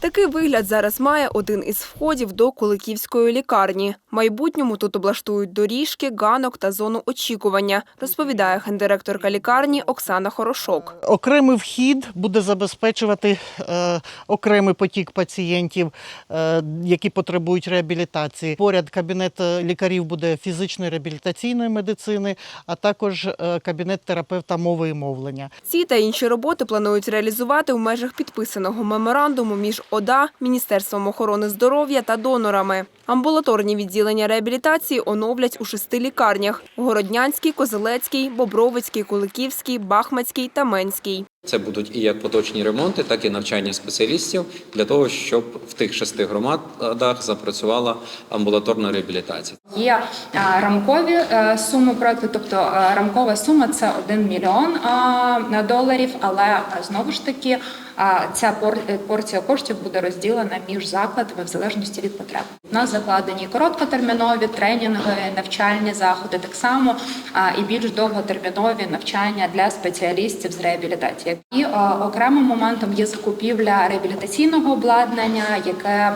Такий вигляд зараз має один із входів до Куликівської лікарні. Майбутньому тут облаштують доріжки, ганок та зону очікування, розповідає гендиректорка лікарні Оксана Хорошок. Окремий вхід буде забезпечувати е, окремий потік пацієнтів, е, які потребують реабілітації. Поряд кабінет е, лікарів буде фізичної реабілітаційної медицини, а також е, кабінет терапевта мови і мовлення. Ці та інші роботи планують реалізувати в межах підписаного меморандуму між ОДА, Міністерством охорони здоров'я та донорами. Амбулаторні відділення реабілітації оновлять у шести лікарнях: Городнянський, Козелецький, Бобровицький, Куликівський, Бахмацький та Менський. Це будуть і як поточні ремонти, так і навчання спеціалістів для того, щоб в тих шести громадах запрацювала амбулаторна реабілітація. Є е, рамкові е, суми проекту, тобто е, рамкова сума це 1 мільйон доларів, але знову ж таки ця пор- порція коштів буде розділена між закладами в залежності від потреб. У нас закладені короткотермінові тренінги, навчальні заходи, так само і більш довготермінові навчання для спеціалістів з реабілітації. І окремим моментом є закупівля реабілітаційного обладнання, яке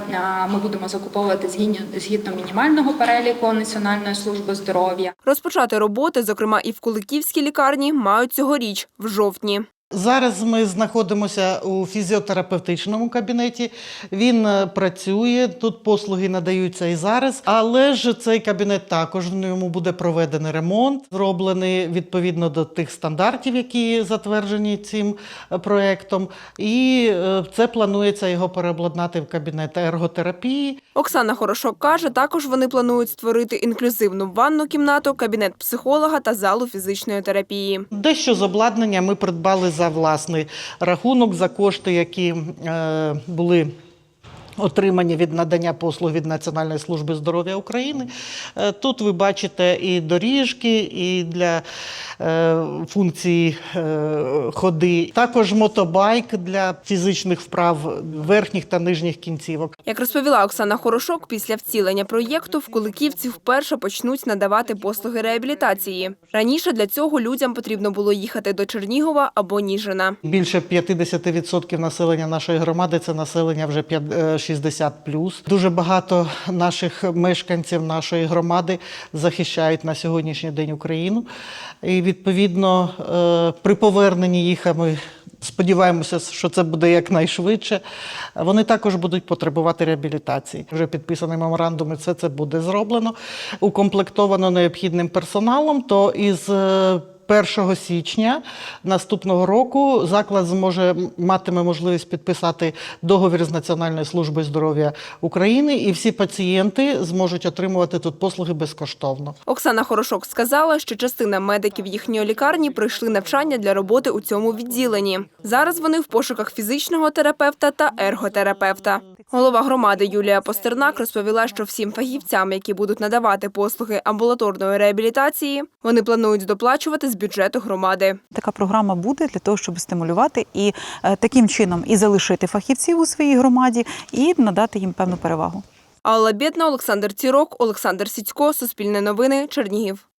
ми будемо закуповувати згідно мінімального переліку Національної служби здоров'я. Розпочати роботи, зокрема і в Куликівській лікарні, мають цьогоріч, в жовтні. Зараз ми знаходимося у фізіотерапевтичному кабінеті. Він е, працює, тут послуги надаються і зараз. Але ж цей кабінет також в ньому буде проведений ремонт, зроблений відповідно до тих стандартів, які затверджені цим е, проектом. І е, це планується його переобладнати в кабінет ерготерапії. Оксана Хорошок каже, також вони планують створити інклюзивну ванну кімнату, кабінет психолога та залу фізичної терапії. Дещо з обладнання ми придбали за власний рахунок, за кошти, які е, були. Отримані від надання послуг від Національної служби здоров'я України. Е, Тут ви бачите і доріжки, і для е, функції е, ходи, також мотобайк для фізичних вправ верхніх та нижніх кінцівок. Як розповіла Оксана Хорошок, після втілення проєкту в Куликівці вперше почнуть надавати послуги реабілітації. Раніше для цього людям потрібно було їхати до Чернігова або Ніжина. Більше 50% населення нашої громади це населення вже п'ят- е, 60 Дуже багато наших мешканців нашої громади захищають на сьогоднішній день Україну. І відповідно е, при поверненні їх, ми сподіваємося, що це буде якнайшвидше. Вони також будуть потребувати реабілітації. Вже підписаний меморандум, і все це буде зроблено. Укомплектовано необхідним персоналом. То із е, 1 січня наступного року заклад зможе матиме можливість підписати договір з Національною службою здоров'я України, і всі пацієнти зможуть отримувати тут послуги безкоштовно. Оксана Хорошок сказала, що частина медиків їхньої лікарні пройшли навчання для роботи у цьому відділенні. Зараз вони в пошуках фізичного терапевта та ерготерапевта. Голова громади Юлія Постернак розповіла, що всім фахівцям, які будуть надавати послуги амбулаторної реабілітації, вони планують доплачувати з бюджету громади. Така програма буде для того, щоб стимулювати і е, таким чином і залишити фахівців у своїй громаді, і надати їм певну перевагу. Алла Бєдна, Олександр Цірок, Олександр Сіцько, Суспільне новини, Чернігів.